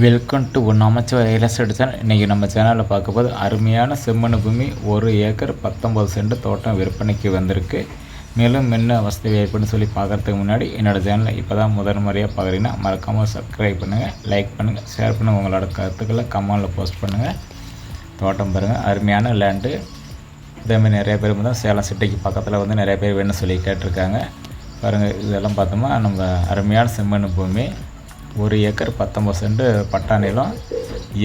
Welcome to one அமைச்சர் real estate channel இன்றைக்கி நம்ம சேனலில் பார்க்க போது அருமையான செம்மண் பூமி ஒரு ஏக்கர் பத்தொம்பது சென்ட் தோட்டம் விற்பனைக்கு வந்திருக்கு. மேலும் என்ன வசதி வாய்ப்புன்னு சொல்லி பார்க்குறதுக்கு முன்னாடி என்னோடய சேனலை இப்போ தான் முதல் முறையாக பார்க்குறீங்கன்னா மறக்காமல் சப்ஸ்கிரைப் பண்ணுங்கள் லைக் பண்ணுங்கள் ஷேர் பண்ணுங்கள் உங்களோட கருத்துக்களை கமெண்டில் போஸ்ட் பண்ணுங்கள் தோட்டம் பாருங்கள் அருமையான லேண்டு இதேமாதிரி நிறைய பேர் வந்து சேலம் சிட்டிக்கு பக்கத்தில் வந்து நிறைய பேர் வேணும்னு சொல்லி கேட்டிருக்காங்க. பாருங்கள் இதெல்லாம் பார்த்தோம்னா நம்ம அருமையான செம்மண் பூமி. ஒரு ஏக்கர் பத்தொம்பது சென்ட் பட்டா நிலம்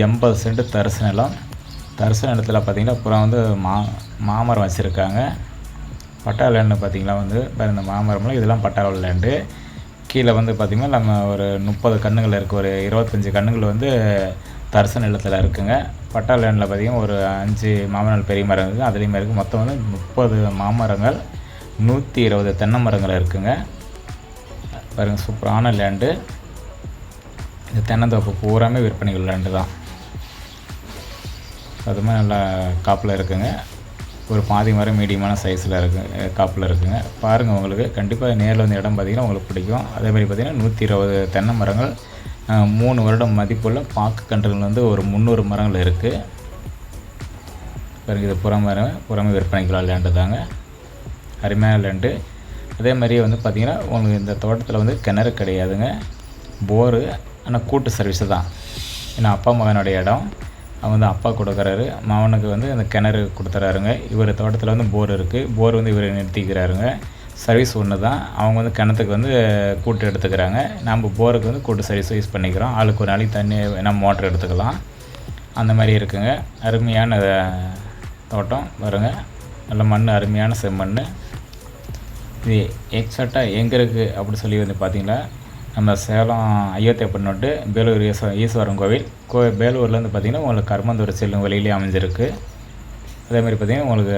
எண்பது சென்ட் தரிசு நிலம். தரிசு நிலத்தில் பார்த்திங்கன்னா அப்புறம் வந்து மா மாமரம் வச்சுருக்காங்க. பட்டா லேண்டு பார்த்திங்களா வந்து இப்போ இந்த மாமரம்லாம் இதெல்லாம் பட்டா லேண்டு கீழே வந்து பார்த்திங்கன்னா நம்ம ஒரு முப்பது கண்ணுகள் இருக்குது ஒரு இருபத்தஞ்சி கண்ணுகள் வந்து தரிசு நிலத்தில் இருக்குங்க. பட்டா லேண்டில் பார்த்திங்கன்னா ஒரு அஞ்சு மாமரங்கள் பெரிய மரம் இருக்குது. அதுலேயுமே இருக்குது மொத்தம் வந்து முப்பது மாமரங்கள் நூற்றி இருபது தென்னை மரங்கள் இருக்குங்க. பாருங்கள் சூப்பரான லேண்டு இந்த தென்னந்தோப்பு பூராமே விற்பனைகள் லேண்டு தான். அதுவுமே நல்லா காப்பில் இருக்குங்க. ஒரு பாதி மரம் மீடியமான சைஸில் இருக்கு காப்பில் இருக்குங்க. பாருங்கள் உங்களுக்கு கண்டிப்பாக நேரில் வந்து இடம் பார்த்திங்கன்னா உங்களுக்கு பிடிக்கும். அதேமாதிரி பார்த்திங்கன்னா நூற்றி இருபது தென்னை மரங்கள் மூணு வருடம் மதிப்புள்ள பாக்கு கன்றுகள் வந்து ஒரு முந்நூறு மரங்கள் இருக்குது பாருங்கள் இது புறம் மரம் புறமே விற்பனைக்குள்ள லேண்டு தாங்க. அருமையான லேண்டு அதே மாதிரியே வந்து பார்த்திங்கன்னா உங்களுக்கு இந்த தோட்டத்தில் வந்து கிணறு கிடையாதுங்க. போரு ஆனால் கூட்டு சர்வீஸு தான். ஏன்னா அப்பா மகனுடைய இடம். அவன் வந்து அப்பா கொடுக்குறாரு. மகனுக்கு வந்து அந்த கிணறு கொடுத்துறாருங்க. இவர் தோட்டத்தில் வந்து போர் இருக்குது போர் வந்து இவர் நிறுத்திக்கிறாருங்க. சர்வீஸ் ஒன்று தான் அவங்க வந்து கிணத்துக்கு வந்து கூட்டு எடுத்துக்கிறாங்க. நம்ம போருக்கு வந்து கூட்டு சர்வீஸ் யூஸ் பண்ணிக்கிறோம். ஆளுக்கு ஒரு நாளைக்கு தண்ணி நம்ம மோட்ரு எடுத்துக்கலாம். அந்த மாதிரி இருக்குங்க. அருமையான தோட்டம். வருங்க நல்ல மண் அருமையான செம்மண் இது எக்ஸாக்டாக எங்கே இருக்குது அப்படி சொல்லி வந்து பார்த்திங்களா நம்ம சேலம் ஐயோத்தியப்பண்ணோட்டு பேலூர் ஈஸ்வ ஈஸ்வரன் கோவில். கோ பேலூர்லேருந்து பார்த்திங்கன்னா உங்களுக்கு கர்மந்தூர் செல்லும் வழியிலே அமைஞ்சிருக்கு. அதேமாதிரி பார்த்திங்கன்னா உங்களுக்கு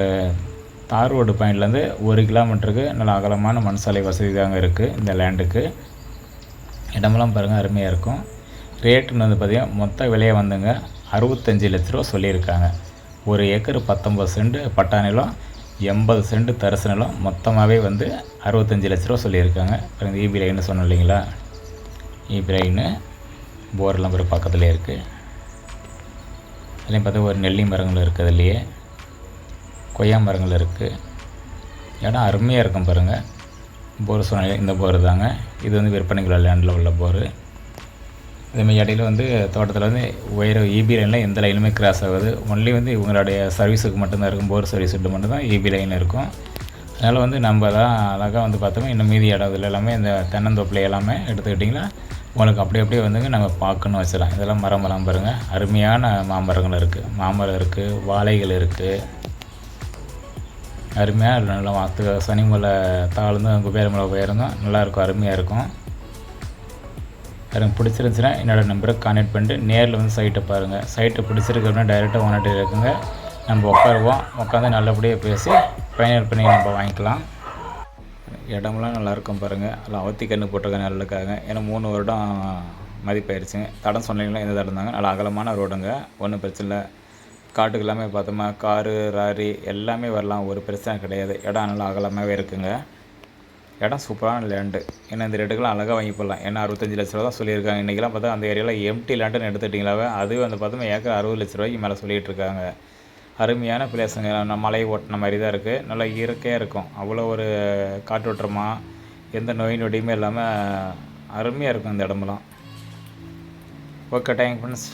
தார் ரோடு பாயிண்ட்லேருந்து ஒரு கிலோமீட்டருக்கு நல்ல அகலமான மண் சாலை வசதி தாங்க இருக்குது இந்த லேண்டுக்கு. இடமெல்லாம் பாருங்கள் அருமையாக இருக்கும். ரேட்டுன்னு வந்து பார்த்திங்கன்னா மொத்த விலையை வந்துங்க அறுபத்தஞ்சி லட்ச ரூபா சொல்லியிருக்காங்க. ஒரு ஏக்கர் பத்தொம்பது சென்ட் பட்டா நிலம் எண்பது சென்ட் தரிசு நிலம் மொத்தமாகவே வந்து அறுபத்தஞ்சி லட்ச ரூபா சொல்லியிருக்காங்க. அப்புறம் ஈபி லைன்னு சொன்னோம் இல்லைங்களா? இப்ராஹின்னு போர்லாம் ஒரு பக்கத்துலேயே இருக்குது அதுலேயும் பார்த்தா ஒரு நெல்லி மரங்கள் இருக்குது அதுலேயே. கொய்யா மரங்கள் இருக்குது இடம் அருமையாக இருக்கும் பாருங்கள் போர் சொன்ன இந்த போர் தாங்க. இது வந்து விற்பனைக்குள்ள லேண்டில் உள்ள போர் இதேமாதிரி இடையில வந்து தோட்டத்தில் வந்து உயர இபி லைனில் எந்த லைனுமே கிராஸ் ஆகுது. ஒன்லி வந்து இவங்களுடைய சர்வீஸுக்கு மட்டும்தான் இருக்கும். போர் சர்வீஸுக்கு மட்டும்தான் இபி லைன் இருக்கும். அதனால் வந்து நம்ம தான் அழகாக வந்து பார்த்தோம்னா இன்னும் மீதி இடம் இதில் எல்லாமே இந்த தென்னந்தோப்பில் எல்லாமே எடுத்துக்கிட்டிங்கன்னா உங்களுக்கு அப்படி அப்படியே வந்துங்க நம்ம பார்க்கணும் வச்சிடலாம். இதெல்லாம் மரம் மரம் பாருங்கள் அருமையான மாமரங்கள் இருக்குது மாமரம் இருக்குது வாழைகள் இருக்குது அருமையாக நல்லா வாத்து சனிமலை தாழ்ந்தும் குபேரமலை உயர்ந்தும் நல்லாயிருக்கும் அருமையாக இருக்கும். எனக்கு பிடிச்சிருந்துச்சுன்னா என்னோடய நம்பரை கான்டாக்ட் பண்ணிட்டு நேரில் வந்து சைட்டை பாருங்கள் சைட்டை பிடிச்சிருக்கு அப்படின்னா டைரெக்டாக ஓனர்கிட்ட இருக்குங்க. நம்ம உட்காருவோம். உட்காந்து நல்லபடியாக பேசி ஃபைனல் பண்ணி நம்ம வாங்கிக்கலாம். இடம்லாம் நல்லாயிருக்கும் பாருங்கள் எல்லாம் அவத்தி கன்று போட்டிருக்க நல்லதுக்காக ஏன்னா மூணு வருடம் மதிப்பாயிருச்சுங்க. தடம் சொன்னீங்களா? எந்த தடம் தாங்க. நல்லா அகலமான ரோடுங்க. ஒன்றும் பிரச்சனை இல்லை. காட்டுக்கு எல்லாமே பார்த்தோமா? காரு ராரி எல்லாமே வரலாம். ஒரு பிரச்சனை கிடையாது. இடம் நல்லா அகலமாகவே இருக்குங்க. இடம் சூப்பரான லேண்டு ஏன்னா இந்த ரேட்டுக்கெல்லாம் அழகாக வாங்கி போடலாம். ஏன்னா அறுபத்தஞ்சு லட்ச ரூபா தான் சொல்லியிருக்காங்க. இன்றைக்கெல்லாம் பார்த்தா அந்த ஏரியாவில் எம்டி லேண்டுன்னு எடுத்துட்டிங்களாவே அதுவும் வந்து பார்த்தோம்னா ஏக்கர் அறுபது லட்ச ரூபாய்க்கு மேலே சொல்லிகிட்டு இருக்காங்க அருமையான பிளேஸுங்க நம்ம மலை ஓட்டின மாதிரி தான் இருக்குது நல்லா இயற்கையாக இருக்கும். அவ்வளோ ஒரு காற்றோட்டமாக எந்த நோய் நொடியுமே இல்லாமல் அருமையாக இருக்கும் இந்த இடமெல்லாம். Okay thank friends